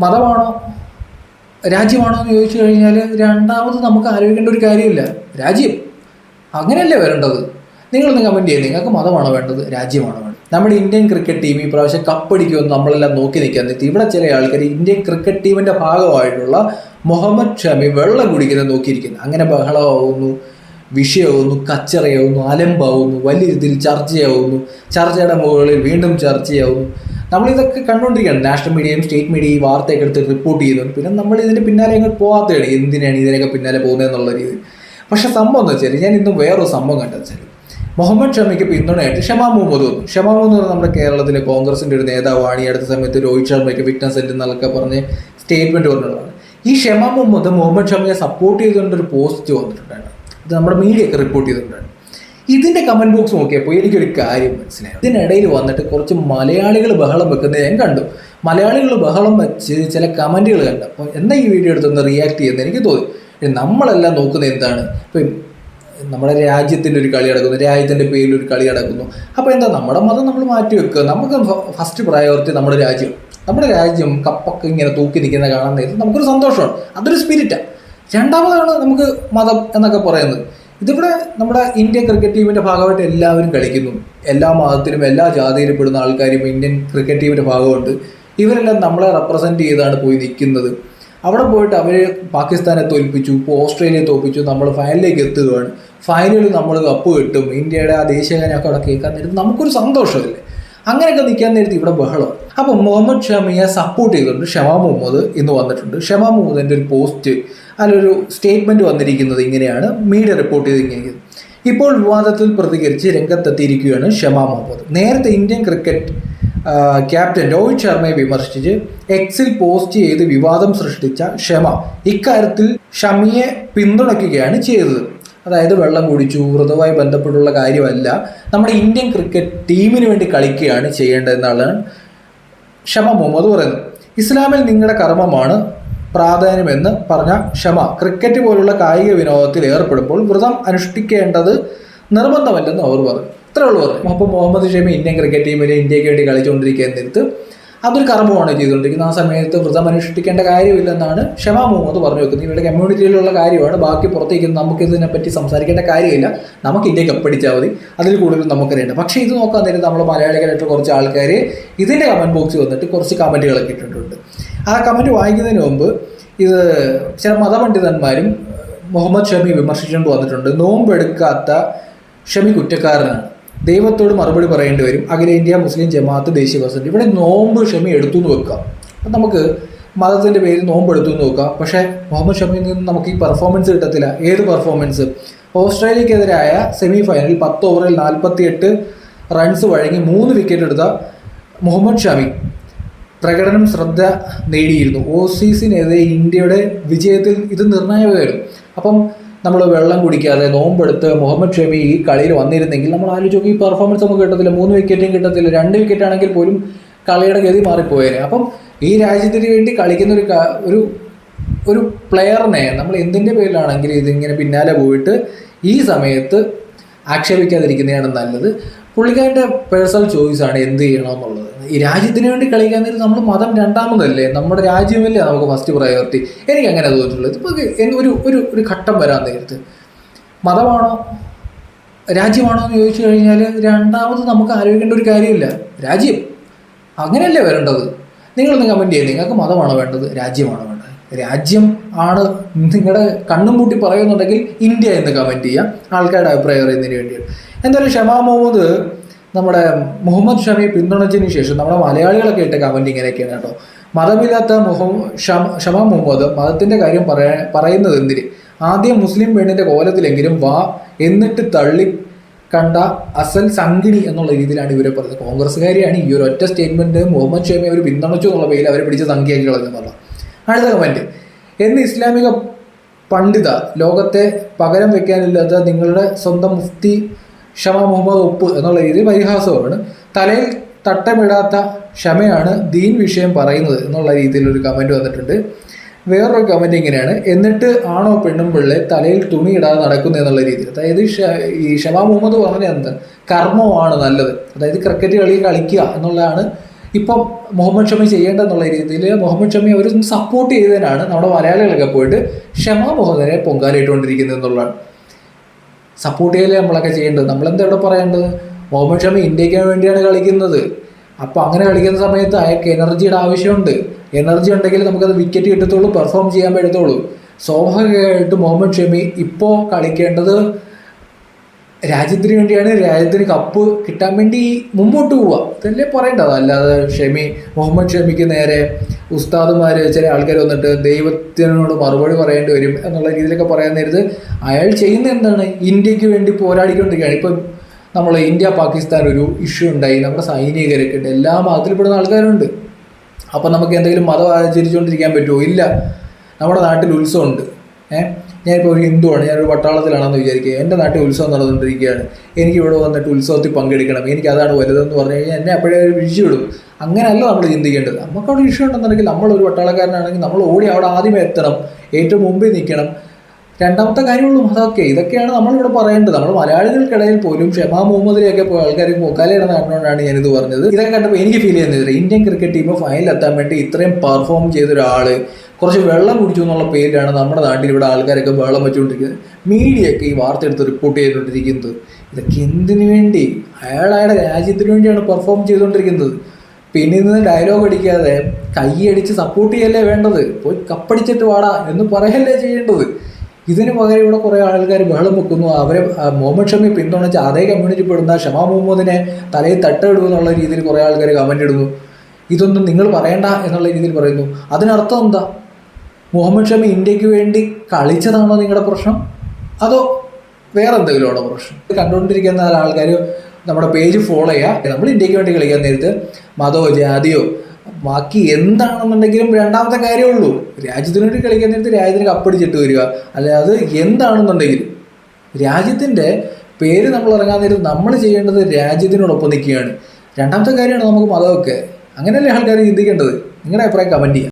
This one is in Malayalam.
മതമാണോ? രാജ്യമാണോ എന്ന് ചോദിച്ചു കഴിഞ്ഞാൽ രണ്ടാമത് നമുക്ക് ആലോചിക്കേണ്ട ഒരു കാര്യമില്ല. രാജ്യം. അങ്ങനെയല്ലേ വരേണ്ടത്? നിങ്ങളൊന്ന് കമന്റ് ചെയ്യുക നിങ്ങൾക്ക് മതമാണോ വേണ്ടത്? രാജ്യമാണോ വേണ്ടത്? നമ്മുടെ ഇന്ത്യൻ ക്രിക്കറ്റ് ടീം ഈ പ്രാവശ്യം കപ്പടിക്കുമെന്ന് നമ്മളെല്ലാം നോക്കി നിൽക്കാൻ നിർത്തി ഇവിടെ ചില ആൾക്കാർ ഇന്ത്യൻ ക്രിക്കറ്റ് ടീമിന്റെ ഭാഗമായിട്ടുള്ള മുഹമ്മദ് ഷമി വെള്ളം കുടിക്കുന്നത് നോക്കിയിരിക്കുന്നു. അങ്ങനെ ബഹളമാവുന്നു വിഷയമാവുന്നു കച്ചറയാവുന്നു അലമ്പാവുന്നു വലിയ രീതിയിൽ ചർച്ചയാവുന്നു. ചർച്ചയുടെ മുകളിൽ വീണ്ടും ചർച്ചയാവുന്നു. നമ്മളിതൊക്കെ കണ്ടുകൊണ്ടിരിക്കുകയാണ് നാഷണൽ മീഡിയയും സ്റ്റേറ്റ് മീഡിയയും വാർത്തയൊക്കെ എടുത്ത് റിപ്പോർട്ട് ചെയ്യുന്നുണ്ട് പിന്നെ നമ്മൾ ഇതിന്റെ പിന്നാലെ അങ്ങോട്ട് പോകാത്തതാണ്. എന്തിനാണ് ഇതിനൊക്കെ പിന്നാലെ പോകുന്നതെന്നുള്ള രീതി. പക്ഷെ സംഭവം എന്ന് വെച്ചാൽ ഞാൻ ഇന്നും വേറൊരു സംഭവം കണ്ടെന്ന് വെച്ചാൽ മുഹമ്മദ് ഷമിക്ക് പിന്തുണയായിട്ട് ഷമാ മുഹമ്മദ് വന്നു. ഷമാ മുഹമ്മദ് പറഞ്ഞാൽ നമ്മുടെ കേരളത്തിലെ കോൺഗ്രസിന്റെ ഒരു നേതാവാണ് ഈ അടുത്ത സമയത്ത് രോഹിത് ശർമ്മയ്ക്ക് ഫിറ്റ്നസ് സെറ്റ് എന്നൊക്കെ പറഞ്ഞ് സ്റ്റേറ്റ്മെന്റ് പറഞ്ഞതാണ് ഈ ഷമാ മുഹമ്മദ് മുഹമ്മദ് ഷമിയെ സപ്പോർട്ട് ചെയ്തുകൊണ്ടൊരു പോസ്റ്റ് വന്നിട്ടുണ്ടായിരുന്നു. ഇത് നമ്മുടെ മീഡിയ ഒക്കെ റിപ്പോർട്ട് ചെയ്തിട്ടുണ്ടായിരുന്നു. ഇതിന്റെ കമന്റ് ബോക്സ് നോക്കിയപ്പോൾ എനിക്കൊരു കാര്യം മനസ്സിലായി. ഇതിനിടയിൽ വന്നിട്ട് കുറച്ച് മലയാളികൾ ബഹളം വെക്കുന്നത് ഞാൻ കണ്ടു. മലയാളികൾ ബഹളം വെച്ച് ചില കമന്റുകൾ കണ്ടു. അപ്പോൾ എന്താ ഈ വീഡിയോ എടുത്തൊന്ന് റിയാക്ട് ചെയ്യുന്നത് എനിക്ക് തോന്നി. നമ്മളെല്ലാം നോക്കുന്നത് എന്താണ്? ഇപ്പം നമ്മുടെ രാജ്യത്തിന്റെ ഒരു കളി നടക്കുന്നു രാജ്യത്തിന്റെ പേരിൽ ഒരു കളി നടക്കുന്നു. അപ്പോൾ എന്താ നമ്മുടെ മതം നമ്മൾ മാറ്റി വെക്കുക? നമുക്ക് ഫസ്റ്റ് പ്രയോറിറ്റി നമ്മുടെ രാജ്യം. നമ്മുടെ രാജ്യം കപ്പൊക്കെ ഇങ്ങനെ തൂക്കി നിൽക്കുന്ന നേരത്തെ നമുക്കൊരു സന്തോഷമാണ്. അതൊരു സ്പിരിറ്റാണ് രണ്ടാമതാണ് നമുക്ക് മതം എന്നൊക്കെ പറയുന്നത്. ഇതിവിടെ നമ്മുടെ ഇന്ത്യൻ ക്രിക്കറ്റ് ടീമിന്റെ ഭാഗമായിട്ട് എല്ലാവരും കളിക്കുന്നു. എല്ലാ മതത്തിലും എല്ലാ ജാതിയിലും പെടുന്ന ആൾക്കാരും ഇന്ത്യൻ ക്രിക്കറ്റ് ടീമിന്റെ ഭാഗമുണ്ട്. ഇവരെല്ലാം നമ്മളെ റെപ്രസെന്റ് ചെയ്താണ് പോയി നിൽക്കുന്നത്. അവിടെ പോയിട്ട് അവർ പാകിസ്ഥാനെ തോൽപ്പിച്ചു ഇപ്പോൾ ഓസ്ട്രേലിയയെ തോൽപ്പിച്ചു നമ്മൾ ഫൈനലിലേക്ക് എത്തുകയാണ്. ഫൈനലിൽ നമ്മൾ കപ്പ് കിട്ടും. ഇന്ത്യയുടെ ആ ദേശീയഗാനമൊക്കെ അവിടെ കേൾക്കാൻ നമുക്കൊരു സന്തോഷമല്ലേ? അങ്ങനെയൊക്കെ നിൽക്കാൻ നേരത്തെ ഇവിടെ ബഹളം. അപ്പം മുഹമ്മദ് ഷമിയെ സപ്പോർട്ട് ചെയ്തുകൊണ്ട് ഷമാ മുഹമ്മദ് ഇന്ന് വന്നിട്ടുണ്ട്. ഷമാ മുഹമ്മദിന്റെ ഒരു പോസ്റ്റ് അതിലൊരു സ്റ്റേറ്റ്മെന്റ് വന്നിരിക്കുന്നത് ഇങ്ങനെയാണ്. മീഡിയ റിപ്പോർട്ട് ചെയ്തിരിക്കുന്നത് ഇപ്പോൾ വിവാദത്തിൽ പ്രതികരിച്ച് രംഗത്തെത്തിയിരിക്കുകയാണ് ഷമാ മുഹമ്മദ്. നേരത്തെ ഇന്ത്യൻ ക്രിക്കറ്റ് ക്യാപ്റ്റൻ രോഹിത് ശർമ്മയെ വിമർശിച്ച് എക്സിൽ പോസ്റ്റ് ചെയ്ത് വിവാദം സൃഷ്ടിച്ച ഷമ ഇക്കാര്യത്തിൽ ഷമിയെ പിന്തുണയ്ക്കുകയാണ് ചെയ്തത്. അതായത് വെള്ളം കുടിച്ചു വ്രതവുമായി ബന്ധപ്പെട്ടുള്ള കാര്യമല്ല. നമ്മുടെ ഇന്ത്യൻ ക്രിക്കറ്റ് ടീമിന് വേണ്ടി കളിക്കുകയാണ് ചെയ്യേണ്ടതെന്നാണ് ഷമ മുഹമ്മദ് പറയുന്നത്. ഇസ്ലാമിൽ നിങ്ങളുടെ കർമ്മമാണ് പ്രാധാന്യമെന്ന് പറഞ്ഞ ക്ഷമ ക്രിക്കറ്റ് പോലുള്ള കായിക വിനോദത്തിൽ ഏർപ്പെടുമ്പോൾ വ്രതം അനുഷ്ഠിക്കേണ്ടത് നിർബന്ധമല്ലെന്ന് അവർ പറഞ്ഞു. ഇത്രയുള്ളൂ അപ്പോൾ മുഹമ്മദ് ഷമി ഇന്ത്യൻ ക്രിക്കറ്റ് ടീമിൽ ഇന്ത്യയ്ക്ക് വേണ്ടി കളിച്ചുകൊണ്ടിരിക്കുന്ന നേരത്ത് അതൊരു കർമ്മമാണ് ചെയ്തുകൊണ്ടിരിക്കുന്നത്. ആ സമയത്ത് വ്രതം അനുഷ്ഠിക്കേണ്ട കാര്യമില്ലെന്നാണ് ക്ഷമാ മുഹമ്മദ് പറഞ്ഞു വെക്കുന്നത്. ഇവരുടെ കമ്മ്യൂണിറ്റിയിലുള്ള കാര്യമാണ്. ബാക്കി പുറത്തേക്ക് നമുക്ക് ഇതിനെപ്പറ്റി സംസാരിക്കേണ്ട കാര്യമില്ല. നമുക്ക് ഇന്ത്യയ്ക്ക് പഠിച്ചാൽ മതി. അതിൽ കൂടുതൽ നമുക്കറിയേണ്ട. പക്ഷേ ഇത് നോക്കാൻ നേരം നമ്മൾ മലയാളികളായിട്ട് കുറച്ച് ആൾക്കാർ ഇതിന്റെ കമന്റ് ബോക്സിൽ വന്നിട്ട് കുറച്ച് കമന്റുകളൊക്കെ ഇട്ടിട്ടുണ്ട്. ആ കമന്റ് വായിക്കുന്നതിന് മുമ്പ് ഇത് ചില മതപണ്ഡിതന്മാരും മുഹമ്മദ് ഷമി വിമർശിച്ചുകൊണ്ട് വന്നിട്ടുണ്ട്. നോമ്പെടുക്കാത്ത ഷമി കുറ്റക്കാരനാണ്. ദൈവത്തോട് മറുപടി പറയേണ്ടി വരും. അഖിലേന്ത്യാ മുസ്ലിം ജമാഅത്ത് ദേശീയ പ്രസിഡന്റ് ഇവിടെ നോമ്പ് ഷമി എടുത്തു എന്ന് വെക്കാം. അപ്പം നമുക്ക് മതത്തിന്റെ പേരിൽ നോമ്പ് എടുത്തു എന്ന് നോക്കാം പക്ഷേ മുഹമ്മദ് ഷമിയിൽ നിന്ന് നമുക്ക് ഈ പെർഫോമൻസ് കിട്ടത്തില്ല. ഏത് പെർഫോമൻസ് ഓസ്ട്രേലിയക്കെതിരായ സെമി ഫൈനലിൽ പത്ത് ഓവറിൽ നാൽപ്പത്തിയെട്ട് റൺസ് വഴങ്ങി മൂന്ന് വിക്കറ്റ് എടുത്ത മുഹമ്മദ് ഷമി പ്രകടനം ശ്രദ്ധ നേടിയിരുന്നു. ഓസീസിനെതിരെ ഇന്ത്യയുടെ വിജയത്തിൽ ഇത് നിർണായകമായിരുന്നു. അപ്പം നമ്മൾ വെള്ളം കുടിക്കാതെ നോമ്പെടുത്ത് മുഹമ്മദ് ഷമി ഈ കളിയിൽ വന്നിരുന്നെങ്കിൽ നമ്മൾ ആലോചിച്ച് ഈ പെർഫോമൻസ് നമുക്ക് കിട്ടത്തില്ല. മൂന്ന് വിക്കറ്റും കിട്ടത്തില്ല. രണ്ട് വിക്കറ്റ് ആണെങ്കിൽ പോലും കളിയുടെ ഗതി മാറിപ്പോയേനെ. അപ്പം ഈ രാജ്യത്തിന് വേണ്ടി കളിക്കുന്ന ഒരു ഒരു ഒരു പ്ലെയറിനെ നമ്മൾ എന്തിന്റെ പേരിലാണെങ്കിൽ ഇതിങ്ങനെ പിന്നാലെ പോയിട്ട് ഈ സമയത്ത് ആക്ഷേപിക്കാതിരിക്കുന്നതാണ് നല്ലത്. പുള്ളിക്കാരന്റെ പേഴ്സണൽ ആണ് എന്ത് ചെയ്യണമെന്നുള്ളത്. ഈ രാജ്യത്തിന് വേണ്ടി കളിക്കാൻ നേരം നമ്മൾ മതം രണ്ടാമതല്ലേ? നമ്മുടെ രാജ്യമല്ലേ നമുക്ക് ഫസ്റ്റ് പ്രയോറിറ്റി എനിക്ക് അങ്ങനെ തോന്നിയിട്ടുള്ളത്. ഇപ്പോൾ ഒരു ഒരു ഒരു ഘട്ടം വരാൻ നേരത്ത്. മതമാണോ? രാജ്യമാണോ എന്ന് ചോദിച്ചു കഴിഞ്ഞാൽ രണ്ടാമത് നമുക്ക് ആലോചിക്കേണ്ട ഒരു കാര്യമില്ല. രാജ്യം. അങ്ങനെയല്ലേ വരേണ്ടത്? നിങ്ങളൊന്ന് കമന്റ് ചെയ്യുക നിങ്ങൾക്ക് മതമാണോ വേണ്ടത്? രാജ്യമാണോ വേണ്ടത്? രാജ്യം ആണ് നിങ്ങളുടെ കണ്ണും പൂട്ടി പറയുന്നുണ്ടെങ്കിൽ ഇന്ത്യ എന്ന് കമന്റ് ചെയ്യാം. ആൾക്കാരുടെ അഭിപ്രായം അറിയുന്നതിന് വേണ്ടിയാണ്. എന്തായാലും ഷമാ മുഹമ്മദ് നമ്മുടെ മുഹമ്മദ് ഷമിയെ പിന്തുണച്ചതിന് ശേഷം നമ്മുടെ മലയാളികളൊക്കെ ഇട്ട കമന്റ് ഇങ്ങനെയൊക്കെയാണ് കേട്ടോ. മതമില്ലാത്ത മുഹം ഷമ മുഹമ്മദ് മതത്തിന്റെ കാര്യം പറയാ പറയുന്നത് എന്തിന്? ആദ്യം മുസ്ലിം പെണ്ണിന്റെ കോലത്തിലെങ്കിലും വാ എന്നിട്ട് തള്ളി കണ്ട അസൽ സംഗിണി എന്നുള്ള രീതിയിലാണ് ഇവരെ പറഞ്ഞത്. കോൺഗ്രസ്സുകാരിയാണ് ഈ ഒരു ഒറ്റ സ്റ്റേറ്റ്മെന്റ് മുഹമ്മദ് ഷമി അവർ പിന്തുണച്ചു എന്നുള്ള പേരിൽ അവരെ പിടിച്ച് സംഖ്യയാക്കി കളഞ്ഞെന്നുള്ള അടുത്ത കമന്റ് എന്ന് ഇസ്ലാമിക പണ്ഡിത ലോകത്തെ പകരം വെക്കാനില്ലാത്ത നിങ്ങളുടെ സ്വന്തം മുഫ്തി ഷമ മുഹമ്മദ് ഉപ്പ് എന്നുള്ള രീതിയിൽ പരിഹാസമാണ്. തലയിൽ തട്ടമിടാത്ത ക്ഷമയാണ് ദീൻ വിഷയം പറയുന്നത് എന്നുള്ള രീതിയിലൊരു കമന്റ് വന്നിട്ടുണ്ട്. വേറൊരു കമന്റ് ഇങ്ങനെയാണ്. എന്നിട്ട് ആണോ പെണ്ണും പിള്ളെ തലയിൽ തുണി ഇടാതെ നടക്കുന്നു എന്നുള്ള രീതിയിൽ. അതായത് ഈ ഷമാ മുഹമ്മദ് പറഞ്ഞ എന്ത്? കർമ്മമാണ് നല്ലത്. അതായത് ക്രിക്കറ്റ് കളി കളിക്കുക എന്നുള്ളതാണ് ഇപ്പം മുഹമ്മദ് ഷമി ചെയ്യേണ്ടെന്നുള്ള രീതിയിൽ മുഹമ്മദ് ഷമി അവർ സപ്പോർട്ട് ചെയ്തതിനാണ് നമ്മുടെ മലയാളികളൊക്കെ പോയിട്ട് ഷമ മുഹമ്മദിനെ പൊങ്കാലിട്ടുകൊണ്ടിരിക്കുന്നത് എന്നുള്ളതാണ്. സപ്പോർട്ട് ചെയ്യലേ നമ്മളൊക്കെ ചെയ്യേണ്ടത്? നമ്മളെന്താ ഇവിടെ പറയേണ്ടത്? മുഹമ്മദ് ഷമി ഇന്ത്യയ്ക്ക് വേണ്ടിയാണ് കളിക്കുന്നത്. അപ്പോൾ അങ്ങനെ കളിക്കുന്ന സമയത്ത് അയാൾക്ക് എനർജിയുടെ ആവശ്യമുണ്ട്. എനർജി ഉണ്ടെങ്കിൽ നമുക്കത് വിക്കറ്റ് കിട്ടത്തുള്ളൂ പെർഫോം ചെയ്യാൻ പറ്റത്തുള്ളൂ. സ്വാഭാവികമായിട്ട് മുഹമ്മദ് ഷമി ഇപ്പോൾ കളിക്കേണ്ടത് രാജ്യത്തിന് വേണ്ടിയാണ് രാജ്യത്തിന് കപ്പ് കിട്ടാൻ വേണ്ടി മുമ്പോട്ട് പോവുക. ഇതല്ലേ പറയേണ്ടത്. അല്ലാതെ ഷമി മുഹമ്മദ് ഷമിക്ക് നേരെ ഉസ്താദുമാർ ചില ആൾക്കാർ വന്നിട്ട് ദൈവത്തിനോട് മറുപടി പറയേണ്ടി വരും എന്നുള്ള രീതിയിലൊക്കെ പറയാൻ നേരത്ത് അയാൾ ചെയ്യുന്ന എന്താണ്? ഇന്ത്യയ്ക്ക് വേണ്ടി പോരാടിക്കൊണ്ടിരിക്കുകയാണ്. ഇപ്പം നമ്മൾ ഇന്ത്യ പാകിസ്ഥാൻ ഒരു ഇഷ്യൂ ഉണ്ടായി. നമ്മുടെ സൈനികരൊക്കെ ഉണ്ട്. എല്ലാ മതത്തിൽപ്പെടുന്ന ആൾക്കാരുണ്ട്. അപ്പം നമുക്ക് എന്തെങ്കിലും മതം ആചരിച്ചുകൊണ്ടിരിക്കാൻ പറ്റുമോ? ഇല്ല. നമ്മുടെ നാട്ടിൽ ഉത്സവമുണ്ട് ഏഹ്? ഞാനിപ്പോൾ ഒരു ഹിന്ദുവാണ് ഞാനൊരു പട്ടാളത്തിലാണെന്ന് വിചാരിക്കുക. എന്റെ നാട്ടിൽ ഉത്സവം നടന്നുകൊണ്ടിരിക്കുകയാണ്. എനിക്ക് ഇവിടെ വന്നിട്ട് ഉത്സവത്തിൽ പങ്കെടുക്കണം. എനിക്ക് അതാണ് വലുതെന്ന് പറഞ്ഞു കഴിഞ്ഞാൽ എന്നെ അപ്പോഴേ ഒരു വിടും അങ്ങനെയല്ല നമ്മൾ ചിന്തിക്കേണ്ടത്. നമുക്ക് അവിടെ ഇഷ്യൂ ഉണ്ടെന്നുണ്ടെങ്കിൽ നമ്മളൊരു പട്ടാളക്കാരനാണെങ്കിൽ നമ്മൾ ഓടി അവിടെ ആദ്യമേ എത്തണം. ഏറ്റവും മുമ്പിൽ നിൽക്കണം. രണ്ടാമത്തെ കാര്യമുള്ളൂ അതൊക്കെ. ഇതൊക്കെയാണ് നമ്മളിവിടെ പറയേണ്ടത്. നമ്മൾ മലയാളികൾക്കിടയിൽ പോലും ഷെമാ മുഹമ്മദിനെയൊക്കെ പോയ ആൾക്കാർ മുക്കാലയുടെ നടന്നുകൊണ്ടാണ് ഞാനിത് പറഞ്ഞത്. ഇതൊക്കെ കണ്ടപ്പോൾ എനിക്ക് ഫീൽ ചെയ്യുന്നത് ഇന്ത്യൻ ക്രിക്കറ്റ് ടീം എത്താൻ വേണ്ടി ഇത്രയും പെർഫോം ചെയ്ത ഒരാൾ കുറച്ച് വെള്ളം കുടിച്ചു എന്നുള്ള പേരിലാണ് നമ്മുടെ നാട്ടിൽ ഇവിടെ ആൾക്കാരൊക്കെ വെള്ളം വെച്ചുകൊണ്ടിരിക്കുന്നത്. മീഡിയയൊക്കെ ഈ വാർത്ത എടുത്ത് റിപ്പോർട്ട് ചെയ്തുകൊണ്ടിരിക്കുന്നത്. ഇതൊക്കെ എന്തിനു വേണ്ടി? അയാൾ അയാളുടെ രാജ്യത്തിന് വേണ്ടിയാണ് പെർഫോം ചെയ്തുകൊണ്ടിരിക്കുന്നത്. പിന്നെ നിന്ന് ഡയലോഗ് അടിക്കാതെ കൈയടിച്ച് സപ്പോർട്ട് ചെയ്യല്ലേ വേണ്ടത്? പോയി കപ്പടിച്ചിട്ട് വാടാ എന്ന് പറയല്ലേ ചെയ്യേണ്ടത്? ഇതിന് പകരം ഇവിടെ കുറേ ആൾക്കാർ ബഹളം വെക്കുന്നു. അവരെ മുഹമ്മദ് ഷമി പിന്തുണച്ച് അതേ കമ്മ്യൂണിറ്റി പെടുന്ന ഷമാ മുഹമ്മദിനെ തലയിൽ തട്ടിടും എന്നുള്ള രീതിയിൽ കുറേ ആൾക്കാർ കമന്റ് ഇടുന്നു. ഇതൊന്നും നിങ്ങൾ പറയണ്ട എന്നുള്ള രീതിയിൽ പറയുന്നു. അതിനർത്ഥം എന്താ? മുഹമ്മദ് ഷമി ഇന്ത്യയ്ക്ക് വേണ്ടി കളിച്ചതാണോ നിങ്ങളുടെ പ്രശ്നം? അതോ വേറെ എന്തെങ്കിലും ആണോ പ്രശ്നം? കണ്ടുകൊണ്ടിരിക്കുന്ന ആൾക്കാർ നമ്മുടെ പേജ് ഫോളോ ചെയ്യുക നമ്മൾ ഇന്ത്യയ്ക്ക് വേണ്ടി കളിക്കാൻ നേരത്ത് മതമോ ജാതിയോ ബാക്കി എന്താണെന്നുണ്ടെങ്കിലും രണ്ടാമത്തെ കാര്യമുള്ളൂ രാജ്യത്തിന് വേണ്ടി കളിക്കാൻ നേരത്ത് രാജ്യത്തിന് കപ്പടിച്ചിട്ട് വരിക. അല്ലാതെ എന്താണെന്നുണ്ടെങ്കിലും രാജ്യത്തിന്റെ പേര് നമ്മൾ ഇറങ്ങാൻ നേരത്ത് നമ്മൾ ചെയ്യേണ്ടത് രാജ്യത്തിനോടൊപ്പം നിൽക്കുകയാണ്. രണ്ടാമത്തെ കാര്യമാണ് നമുക്ക് മതമൊക്കെ. അങ്ങനെയല്ലേ ആൾക്കാർ ചിന്തിക്കേണ്ടത്? നിങ്ങളുടെ അഭിപ്രായം കമന്റ് ചെയ്യുക